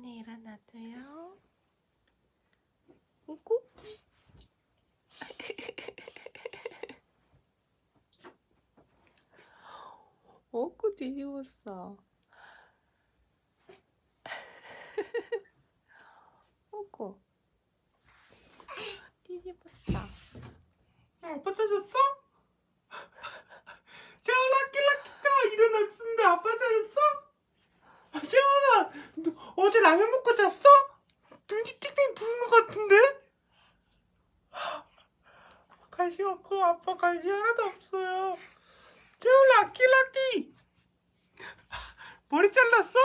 천천히 일어나도요. 오고? 오고 뒤집었어. 오고. 뒤집었어. 아빠 찾았어? 저 락키락키가 일어났는데 아빠 찾았어? 시원아! 너... 어제 라면 먹고 잤어? 눈이 띵띵 부은 것 같은데? 관심 없고 아빠 관심 하나도 없어요 재원 라끼라끼 머리 잘랐어?